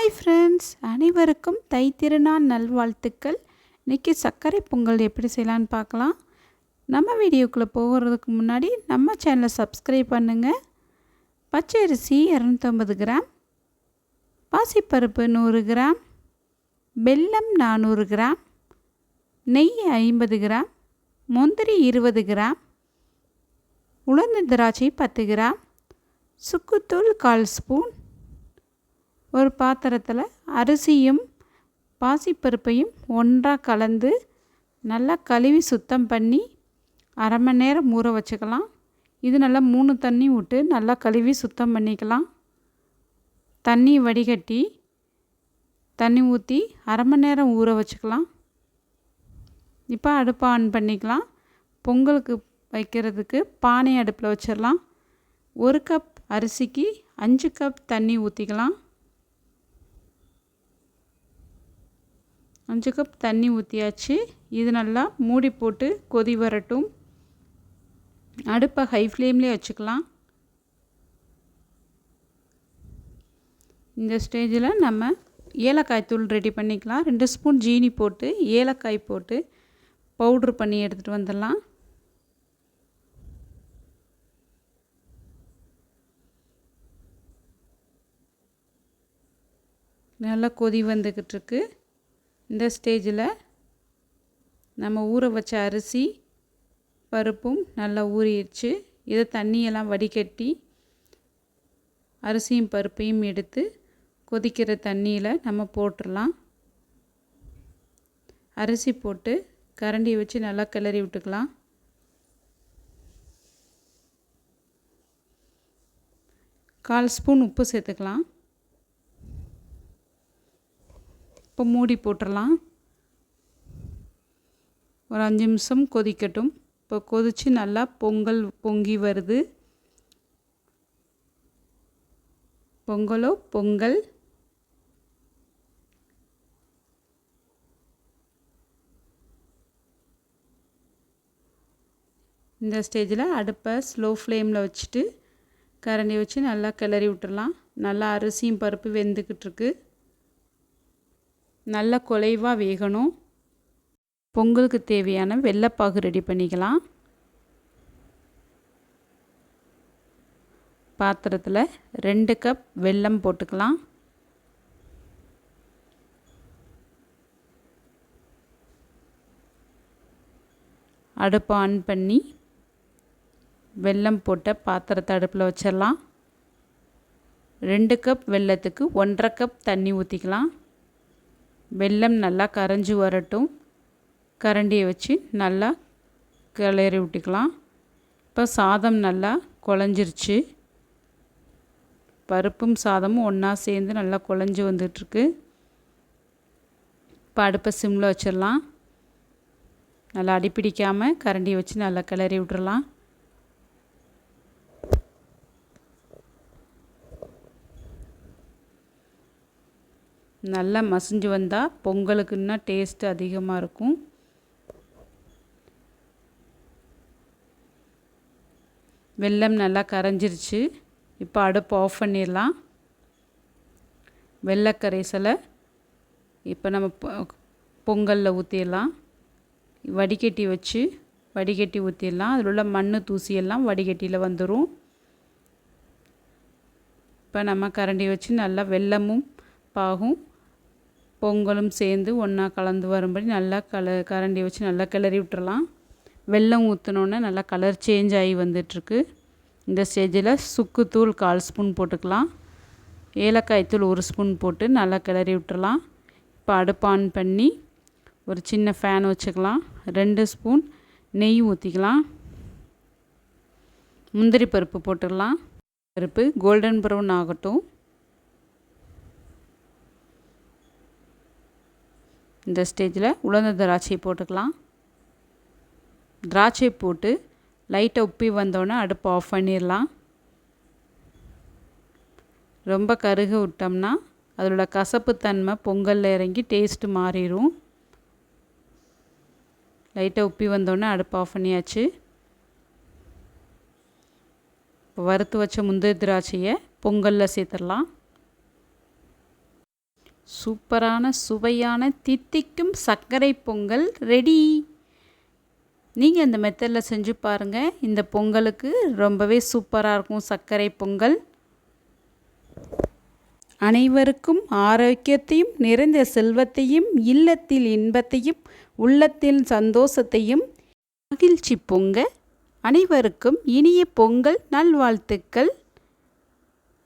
Hi friends அனைவருக்கும் தை திருநாள் நல்வாழ்த்துக்கள். இன்றைக்கி சர்க்கரை பொங்கல் எப்படி செய்யலான்னு பார்க்கலாம். நம்ம வீடியோக்குள்ளே போகிறதுக்கு முன்னாடி நம்ம சேனலை சப்ஸ்கிரைப் பண்ணுங்கள் பச்சை அரிசி இரநூத்தம்பது கிராம். பாசிப்பருப்பு நூறு கிராம். வெல்லம் நானூறு கிராம். நெய் ஐம்பது கிராம். முந்திரி இருபது கிராம். உளுந்து திராட்சை பத்து கிராம். சுக்குத்தூள் கால் ஸ்பூன். ஒரு பாத்திரத்தில் அரிசியும் பாசிப்பருப்பையும் ஒன்றாக கலந்து நல்லா கழுவி சுத்தம் பண்ணி அரை மணி நேரம் ஊற வச்சுக்கலாம். இது நல்லா மூணு தண்ணி விட்டு நல்லா கழுவி சுத்தம் பண்ணிக்கலாம். தண்ணி வடிகட்டி தண்ணி ஊற்றி அரை மணி நேரம் ஊற வச்சுக்கலாம். இப்போ அடுப்பை ஆன் பண்ணிக்கலாம். பொங்கலுக்கு வைக்கிறதுக்கு பானை அடுப்பில் வச்சிடலாம். ஒரு கப் அரிசிக்கு அஞ்சு கப் தண்ணி ஊற்றிக்கலாம் அஞ்சு கப் தண்ணி ஊற்றியாச்சு இது நல்லா மூடி போட்டு கொதி வரட்டும். அடுப்பை ஹை ஃப்ளேம்லேயே வச்சுக்கலாம். இந்த ஸ்டேஜில் நம்ம ஏலக்காய் தூள் ரெடி பண்ணிக்கலாம். ரெண்டு ஸ்பூன் ஜீனி போட்டு ஏலக்காய் போட்டு பவுட்ரு பண்ணி எடுத்துகிட்டு வந்துடலாம். நல்லா கொதி வந்துக்கிட்டுருக்கு இந்த ஸ்டேஜில் நம்ம ஊற வச்ச அரிசி பருப்பும் நல்லா ஊறிடுச்சு. இதை தண்ணியெல்லாம் வடிகட்டி அரிசியும் பருப்பையும் எடுத்து கொதிக்கிற தண்ணியில் நம்ம போட்டுடலாம். அரிசி போட்டு கரண்டி வச்சு நல்லா கிளறி விட்டுக்கலாம். கால் ஸ்பூன் உப்பு சேர்த்துக்கலாம். இப்போ மூடி போட்டுடலாம் ஒரு அஞ்சு நிமிஷம் கொதிக்கட்டும். இப்போ கொதித்து நல்லா பொங்கல் பொங்கி வருது. பொங்கலோ பொங்கல். இந்த ஸ்டேஜில் அடுப்பை ஸ்லோ ஃப்ளேமில் வச்சுட்டு கரண்டி வச்சு நல்லா கிளறி விட்டுடலாம் நல்லா அரிசியும் பருப்பு வெந்துக்கிட்டுருக்கு நல்லா குலைவாக வேகணும். பொங்கலுக்கு தேவையான வெள்ளைப்பாகு ரெடி பண்ணிக்கலாம். பாத்திரத்தில் ரெண்டு கப் வெல்லம் போட்டுக்கலாம். அடுப்பை ஆன் பண்ணி வெல்லம் போட்ட பாத்திரத்தை அடுப்பில் வச்சிடலாம். ரெண்டு கப் வெல்லத்துக்கு ஒன்றரை கப் தண்ணி ஊற்றிக்கலாம் வெல்லம் நல்லா கரைஞ்சி வரட்டும். கரண்டியை வச்சு நல்லா கிளறி விட்டுக்கலாம். இப்போ சாதம் நல்லா குழஞ்சிருச்சு. பருப்பும் சாதமும் ஒன்றா சேர்ந்து நல்லா குழஞ்சி வந்துட்டுருக்கு. இப்போ அடுப்பை சிம்மில் வச்சிடலாம். நல்லா அடிப்பிடிக்காமல் கரண்டியை வச்சு நல்லா கிளறி விட்டுறலாம். நல்லா மசிஞ்சு வந்தால் பொங்கலுக்குன்னா டேஸ்ட்டு அதிகமாக இருக்கும். வெல்லம் நல்லா கரைஞ்சிருச்சு. இப்போ அடுப்பு ஆஃப் பண்ணிடலாம். வெள்ளைக்கரைசலை இப்போ நம்ம பொங்கலில் ஊற்றிடலாம் வடிகட்டி வச்சு வடிகட்டி ஊற்றிடலாம் அதில் உள்ள மண் தூசியெல்லாம் வடிகட்டியில் வந்துடும் இப்போ நம்ம கரண்டி வச்சு நல்லா வெள்ளமும் பாகும். பொங்கலும் சேர்ந்து ஒன்றா கலந்து வரும்படி நல்லா கல கரண்டி வச்சு நல்லா கிளறி விட்டுறலாம். வெல்லம் ஊற்றினோன்னே நல்லா கலர் சேஞ்ச் ஆகி வந்துட்டுருக்கு. இந்த ஸ்டேஜில் சுக்குத்தூள் கால் ஸ்பூன் போட்டுக்கலாம். ஏலக்காய் தூள் ஒரு ஸ்பூன் போட்டு நல்லா கிளறி விட்டுறலாம். இப்போ அடுப்பு ஆன் பண்ணி ஒரு சின்ன ஃபேன் வச்சுக்கலாம். ரெண்டு ஸ்பூன் நெய் ஊற்றிக்கலாம் முந்திரி பருப்பு போட்டுடலாம் பருப்பு கோல்டன் ப்ரௌன் ஆகட்டும். இந்த ஸ்டேஜில் உலர்ந்த திராட்சை போட்டுக்கலாம். திராட்சை போட்டு லைட்டை உப்பி வந்தோடனே அடுப்பை ஆஃப் பண்ணிடலாம். ரொம்ப கருக விட்டோம்னா அதோட கசப்புத்தன்மை பொங்கலில் இறங்கி டேஸ்ட்டு மாறிடும். லைட்டாக உப்பி வந்தோடனே அடுப்பு ஆஃப் பண்ணியாச்சு. இப்போ வறுத்து வச்ச முந்திரி திராட்சையை பொங்கலில் சேர்த்துடலாம். சூப்பரான சுவையான தித்திக்கும் சர்க்கரை பொங்கல் ரெடி. நீங்கள் இந்த மெத்தடில் செஞ்சு பாருங்கள் இந்த பொங்கலுக்கு ரொம்பவே சூப்பராக இருக்கும் சர்க்கரை பொங்கல். அனைவருக்கும் ஆரோக்கியத்தையும் நிறைந்த செல்வத்தையும் இல்லத்தில் இன்பத்தையும் உள்ளத்தில் சந்தோஷத்தையும் மகிழ்ச்சி பொங்க. அனைவருக்கும் இனிய பொங்கல் நல்வாழ்த்துக்கள்.